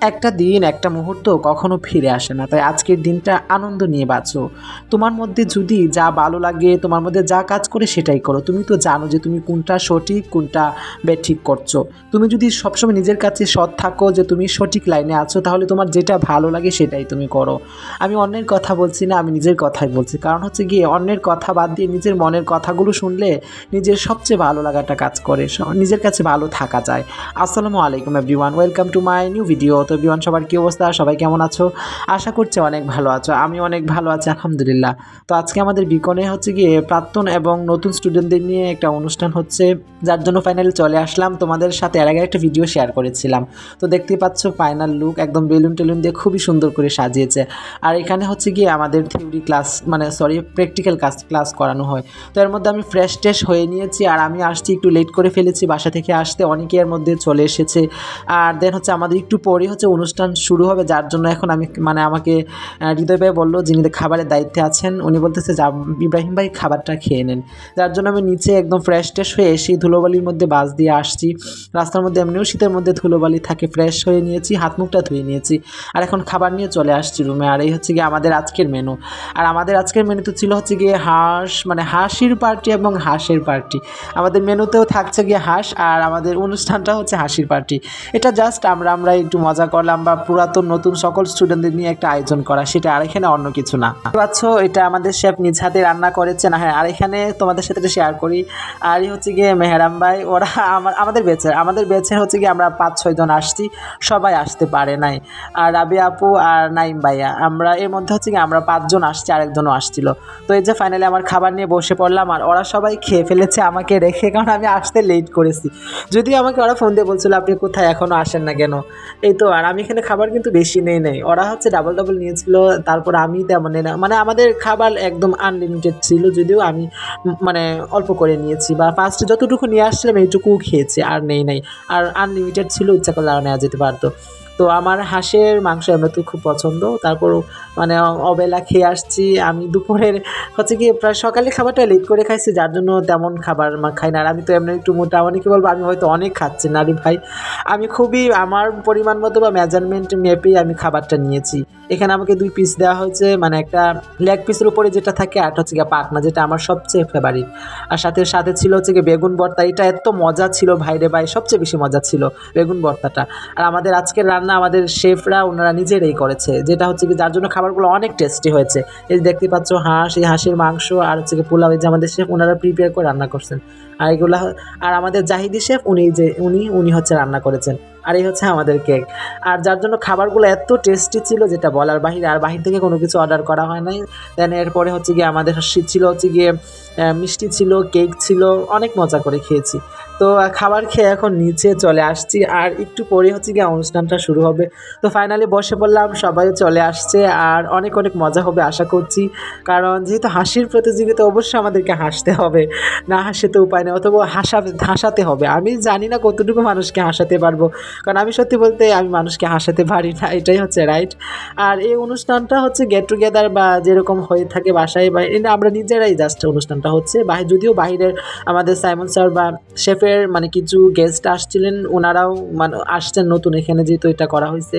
একটা দিন, একটা মুহূর্ত কখনো ফিরে আসে না। তাই আজকের দিনটা আনন্দ নিয়ে বাঁচো। তোমার মধ্যে যদি যা ভালো লাগে, তোমার মধ্যে যা কাজ করে সেটাই করো। তুমি তো জানো যে তুমি কোনটা সঠিক, কোনটা বেঠিক করছ। তুমি যদি সবসময় নিজের কাছে সৎ থাকো, যে তুমি সঠিক লাইনে আছো, তাহলে তোমার যেটা ভালো লাগে সেটাই তুমি করো। আমি অন্যের কথা বলছি না, আমি নিজের কথাই বলছি। কারণ হচ্ছে গিয়ে অন্যের কথা বাদ দিয়ে নিজের মনের কথাগুলো শুনলে নিজের সবচেয়ে ভালো লাগাটা কাজ করে। নিজের কাছে ভালো থাকা যায়। আসসালামু আলাইকুম everyone welcome to my new video তো বিমান সবার কী অবস্থা? সবাই কেমন আছো? আশা করছি অনেক ভালো আছো। আমি অনেক ভালো আছি, আলহামদুলিল্লাহ। তো আজকে আমাদের বিকনে হচ্ছে গিয়ে প্রাক্তন এবং নতুন স্টুডেন্টদের নিয়ে একটা অনুষ্ঠান হচ্ছে, যার জন্য ফাইনালি চলে আসলাম। তোমাদের সাথে এর আগে একটা ভিডিও শেয়ার করেছিলাম। তো দেখতেই পাচ্ছ ফাইনাল লুক একদম বেলুন টেলুন দিয়ে খুবই সুন্দর করে সাজিয়েছে। আর এখানে হচ্ছে গিয়ে আমাদের থিওরি ক্লাস মানে সরি প্র্যাকটিক্যাল ক্লাস ক্লাস করানো হয়। তো এর মধ্যে আমি ফ্রেশ ট্রেশ হয়ে নিয়েছি, আর আমি আসছি একটু লেট করে ফেলেছি, বাসা থেকে আসতে অনেকে এর মধ্যে চলে এসেছে। আর দেন হচ্ছে আমাদের একটু পরে হচ্ছে অনুষ্ঠান শুরু হবে, যার জন্য এখন আমি মানে আমাকে হৃদয় ভাই বলল যিনি খাবারের দায়িত্বে আছেন, উনি বলতেছে যা ইব্রাহিম ভাই খাবারটা খেয়ে নেন। যার জন্য আমি নিচে একদম ফ্রেশ ট্রেশ হয়ে এসে ধুলোবালির মধ্যে বাস দিয়ে আসছি। রাস্তার মধ্যে এমনিও শীতের মধ্যে ধুলোবালি থাকে ফ্রেশ হয়ে নিয়েছি, হাত মুখটা ধুয়ে নিয়েছি। আর এখন খাবার নিয়ে চলে আসছি রুমে আর এই হচ্ছে গিয়ে আমাদের আজকের মেনু আর আমাদের আজকের মেনুতে ছিল হচ্ছে গিয়ে হাঁস মানে হাঁসির পার্টি এবং হাঁসের পার্টি আমাদের মেনুতেও থাকছে গিয়ে হাঁস, আর আমাদের অনুষ্ঠানটা হচ্ছে হাসির পার্টি এটা জাস্ট আমরা আমরা একটু মজা করলাম বা পুরাতন নতুন সকল স্টুডেন্টদের নিয়ে একটা আয়োজন করা, সেটা আর এখানে অন্য কিছু না। পাচ্ছ, এটা আমাদের শেফ নিজ হাতে রান্না করেছে না হ্যাঁ আর এখানে তোমাদের সাথে শেয়ার করি। আর হচ্ছে গিয়ে মেহরাম ভাই, ওরা আমার, আমাদের বেচের আমাদের বেচের হচ্ছে গিয়ে আমরা পাঁচ ছয় জন আসছি, সবাই আসতে পারে নাই। আর রাবি আপু আর নাইম ভাইয়া, আমরা এর মধ্যে হচ্ছে কি আমরা পাঁচজন আসছি, আরেকজনও আসছিল। তো এই যে ফাইনালি আমার খাবার নিয়ে বসে পড়লাম, আর ওরা সবাই খেয়ে ফেলেছে আমাকে রেখে, কারণ আমি আসতে লেট করেছি। যদিও আমাকে ওরা ফোন দিয়ে বলছিল, আপনি কোথায়? এখনও আসেন না কেন? এই তো আর আমি এখানে খাবার কিন্তু বেশি নেই, নাই। ওরা হচ্ছে ডাবল ডাবল নিয়েছিল, তারপর আমি তেমন নেই না। মানে আমাদের খাবার একদম আনলিমিটেড ছিল, যদিও আমি মানে অল্প করে নিয়েছি বা ফার্স্টে যতটুকু নিয়ে আসছিলাম এইটুকু খেয়েছি, আর নেই, নাই। আর আনলিমিটেড ছিল, ইচ্ছা করলে আর নেওয়া যেতে পারতো। তো আমার হাঁসের মাংস এমনিতে খুব পছন্দ। তারপর মানে অবেলা খেয়ে আসছি, আমি দুপুরের হচ্ছে কি প্রায় সকালে খাবারটা লেট করে খাইছি, যার জন্য তেমন খাবার খাই না। আর আমি তো এমনি একটু মোটা অনেকে বলব, আমি হয়তো অনেক খাচ্ছি নারী ভাই আমি খুবই আমার পরিমাণ মতো বা মেজারমেন্ট মেপেই আমি খাবারটা নিয়েছি। এখানে আমাকে দুই পিস দেওয়া হয়েছে মানে একটা লেগ পিসের উপরে যেটা থাকে আর হচ্ছে গিয়ে পাকনা যেটা আমার সবচেয়ে ফেভারিট আর সাথে সাথে ছিল হচ্ছে গিয়ে বেগুন ভর্তা, এটা এত মজা ছিল ভাইরে ভাই, সবচেয়ে বেশি মজা ছিল বেগুন ভর্তাটা। আর আমাদের আজকের রান্না আমাদের শেফরা ওনারা নিজেরাই করেছে, যেটা হচ্ছে কি যার জন্য খাবারগুলো অনেক টেস্টি হয়েছে। এই দেখতে পাচ্ছ হাঁস, এই হাঁসের মাংস আর হচ্ছে কি পোলাও, এই যে আমাদের শেফ ওনারা প্রিপেয়ার করে রান্না করছেন। আর এগুলো আর আমাদের জাহিদি শেফ, উনি যে উনি উনি হচ্ছে রান্না করেছেন। আর এই হচ্ছে আমাদের কেক। আর যার জন্য খাবারগুলো এত টেস্টি ছিল যেটা বলার বাহিরে, আর বাহির থেকে কোনো কিছু অর্ডার করা হয় নাই। দেন এরপরে হচ্ছে গিয়ে আমাদের শীত ছিল, হচ্ছে গিয়ে মিষ্টি ছিল কেক ছিল, অনেক মজা করে খেয়েছি। তো খাবার খেয়ে এখন নিচে চলে আসছি, আর একটু পরে হচ্ছে গিয়ে অনুষ্ঠানটা শুরু হবে। তো ফাইনালি বসে পড়লাম, সবাই চলে আসছে, আর অনেক অনেক মজা হবে আশা করছি। কারণ যেহেতু হাসির প্রতিযোগিতা অবশ্যই আমাদেরকে হাসতে হবে। না হাসে তো উপায় নেই, অথবা হাসা, হাসাতে হবে। আমি জানি না কতটুকু মানুষকে হাসাতে পারব। কারণ আমি সত্যি বলতে আমি মানুষকে হাসাতে পারি না, এটাই হচ্ছে রাইট আর এই অনুষ্ঠানটা হচ্ছে গেট টুগেদার বা যেরকম হয়ে থাকে বাসায় বা এটা আমরা নিজেরাই জাস্ট অনুষ্ঠানটা হচ্ছে। যদিও বাইরের আমাদের সাইমন স্যার বা শেফের মানে কিছু গেস্ট আসছিলেন, ওনারাও মানে আসছেন নতুন এখানে যেহেতু এটা করা হয়েছে।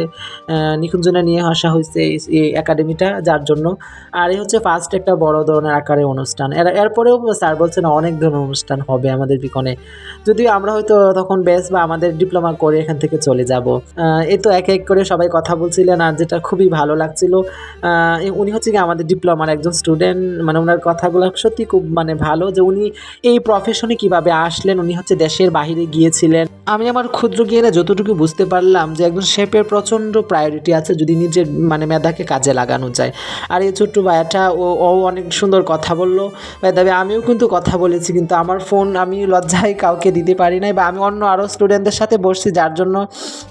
নিকুঞ্জনে নিয়ে আসা হয়েছে এই- একাডেমিটা যার জন্য। আর এই হচ্ছে ফার্স্ট একটা বড় ধরনের আকারে অনুষ্ঠান। এর, এরপরেও স্যার বলছেন অনেক ধরনের অনুষ্ঠান হবে আমাদের বিকনে যদিও আমরা হয়তো তখন বেস বা আমাদের ডিপ্লোমা করে এখান থেকে চলে যাব। এই তো এক এক করে সবাই কথা বলছিলেন আর যেটা খুবই ভালো লাগছিল। উনি হচ্ছে কি আমাদের ডিপ্লোমার একজন স্টুডেন্ট মানে ওনার কথাগুলো সত্যি খুব মানে ভালো যে উনি এই প্রফেশনে কীভাবে আসলেন, উনি হচ্ছে দেশের বাইরে গিয়েছিলেন। আমি আমার ক্ষুদ্র জ্ঞানে যতটুকু বুঝতে পারলাম যে একজন শেফের প্রচণ্ড প্রায়োরিটি আছে যদি নিজের মানে মেধাকে কাজে লাগানো যায়। আর এই ছোট্ট ভাইয়াটা, ও ও অনেক সুন্দর কথা বলল। তবে আমিও কিন্তু কথা বলেছি, কিন্তু আমার ফোন আমি লজ্জায় কাউকে দিতে পারি নাই বা আমি অন্য আরও স্টুডেন্টদের সাথে বসছি, যার জন্য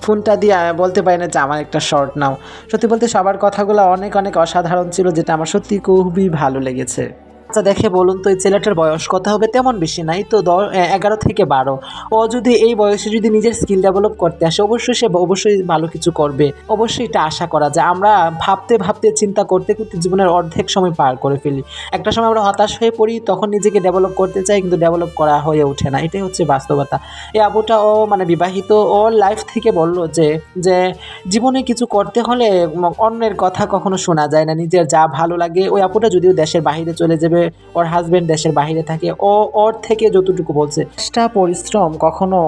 ফোনটা দিয়ে বলতে পারি না যে আমার একটা শর্ট নাও। সত্যি বলতে সবার কথাগুলো অনেক অনেক অসাধারণ ছিল, যেটা আমার সত্যি খুবই ভালো লেগেছে। আচ্ছা দেখে বলুন তো, এই ছেলেটার বয়স কত হবে? তেমন বেশি নাই তো দ- এ- এগারো থেকে বারো। ও যদি এই বয়সে যদি নিজের স্কিল ডেভেলপ করতে আসে, অবশ্যই সে অবশ্যই ভালো কিছু করবে। অবশ্যই এটা আশা করা যায়। আমরা ভাবতে ভাবতে, চিন্তা করতে করতে জীবনের অর্ধেক সময় পার করে ফেলি। একটা সময় আমরা হতাশ হয়ে পড়ি, তখন নিজেকে ডেভেলপ করতে চাই, কিন্তু ডেভেলপ করা হয়ে ওঠে না। এটাই হচ্ছে বাস্তবতা। এই আবুটা ও মানে বিবাহিত, ও লাইফ থেকে বলল যে যে জীবনে কিছু করতে হলে অন্যের কথা কখনো শোনা যায় না। নিজের যা ভালো লাগে, ওই আপুটা যদিও দেশের বাইরে চলে যাবে ওর হাজবেন্ড দেশের বাহিরে থাকে, ও ওর থেকে যতটুকু বলছে চেষ্টা পরিশ্রম কখনো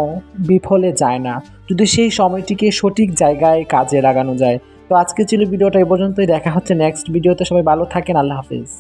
বিফলে যায় না। যদি সেই সময়টিকে সঠিক জায়গায় কাজে লাগানো যায়। তো আজকে ছিল ভিডিওটা এই পর্যন্তই। দেখা হচ্ছে নেক্সট ভিডিওতে সবাই ভালো থাকেন। আল্লাহ হাফিজ।